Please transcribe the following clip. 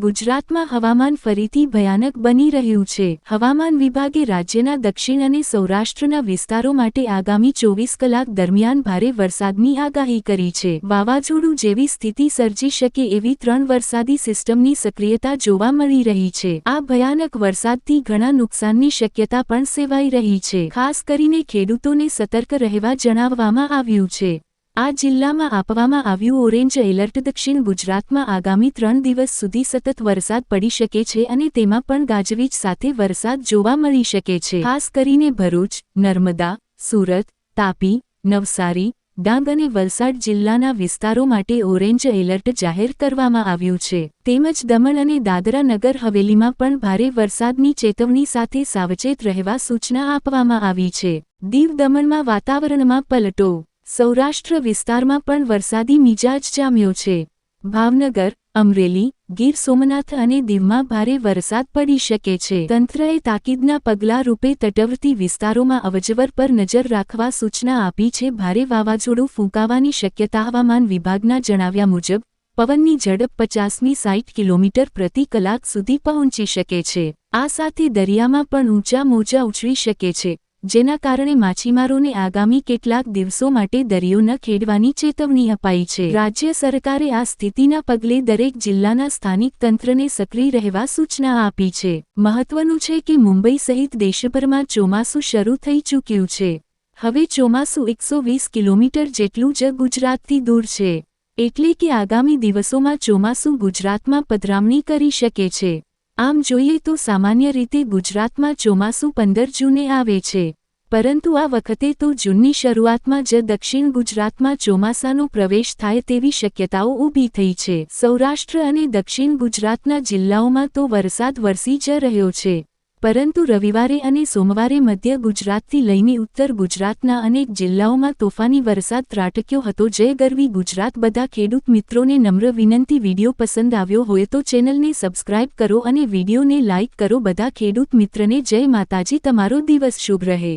ગુજરાતમાં હવામાન ફરીથી ભયાનક બની રહ્યું છે. હવામાન વિભાગે રાજ્યના દક્ષિણ અને સૌરાષ્ટ્રના વિસ્તારો માટે આગામી ચોવીસ કલાક દરમિયાન ભારે વરસાદની આગાહી કરી છે. વાવાઝોડું જેવી સ્થિતિ સર્જી શકે એવી ત્રણ વરસાદી સિસ્ટમની સક્રિયતા જોવા મળી રહી છે. આ ભયાનક વરસાદથી ઘણા નુકસાનની શક્યતા પણ સેવાઈ રહી છે. ખાસ કરીને ખેડૂતોને સતર્ક રહેવા જણાવવામાં આવ્યું છે. આ જિલ્લામાં આપવામાં આવ્યું ઓરેન્જ એલર્ટ દક્ષિણ ગુજરાતમાં આગામી ત્રણ દિવસ સુધી સતત વરસાદ પડી શકે છે અને તેમાં પણ ગાજવીજ સાથે વરસાદ જોવા મળી શકે છે. ખાસ કરીને ભરૂચ, નર્મદા, સુરત, તાપી, નવસારી, ડાંગ અને વલસાડ જિલ્લાના વિસ્તારો માટે ઓરેન્જ એલર્ટ જાહેર કરવામાં આવ્યું છે. તેમજ દમણ અને દાદરા નગર હવેલીમાં પણ ભારે વરસાદની ચેતવણી સાથે સાવચેત રહેવા સૂચના આપવામાં આવી છે. દીવ દમણમાં વાતાવરણમાં પલટો સૌરાષ્ટ્ર વિસ્તારમાં પણ વરસાદી મિજાજ જામ્યો છે. ભાવનગર, અમરેલી, ગીર સોમનાથ અને દીવમાં ભારે વરસાદ પડી શકે છે. તંત્રએ તાકીદના પગલાં રૂપે તટવર્તી વિસ્તારોમાં અવજવર પર નજર રાખવા સૂચના આપી છે. ભારે વાવાઝોડું ફૂંકાવાની શક્યતા હવામાન વિભાગના જણાવ્યા મુજબ, પવનની ઝડપ પચાસમી સાઠ કિલોમીટર પ્રતિ કલાક સુધી પહોંચી શકે છે. આ સાથે દરિયામાં પણ ઊંચા મોજા ઉછળી શકે છે. જેના કારણે માછીમારોને આગામી કેટલાક દિવસો માટે દરિયો ન ખેડવાની ચેતવણી અપાઈ છે. રાજ્ય સરકારે આ સ્થિતિના પગલે દરેક જિલ્લાના સ્થાનિક તંત્રને સક્રિય રહેવા સૂચના આપી છે. મહત્વનું છે કે મુંબઈ સહિત દેશભરમાં ચોમાસું શરૂ થઈ ચૂક્યું છે. હવે ચોમાસું એકસો વીસ કિલોમીટર જેટલું જ ગુજરાતથી દૂર છે. એટલે કે આગામી દિવસોમાં ચોમાસું ગુજરાતમાં પધરામણી કરી શકે છે. આમ જોઈએ તો સામાન્ય રીતે ગુજરાતમાં ચોમાસું પંદર જૂને આવે છે. પરંતુ આ વખતે તો જૂનની શરૂઆતમાં જ દક્ષિણ ગુજરાતમાં ચોમાસાનો પ્રવેશ થાય તેવી શક્યતાઓ ઊભી થઈ છે. સૌરાષ્ટ્ર અને દક્ષિણ ગુજરાતના જિલ્લાઓમાં તો વરસાદ વરસી જ રહ્યો છે. પરંતુ રવિવારે અને સોમવારે મધ્ય ગુજરાતથી લઈને ઉત્તર ગુજરાતના અનેક જિલ્લાઓમાં તોફાની વરસાદ ત્રાટક્યો હતો. જય ગરવી ગુજરાત. બધા ખેડૂત મિત્રોને નમ્ર વિનંતી. વીડિયો પસંદ આવ્યો હોય તો ચેનલને સબસ્ક્રાઇબ કરો અને વિડીયોને લાઇક કરો. બધા ખેડૂત મિત્રને જય માતાજી. તમારો દિવસ શુભ રહે.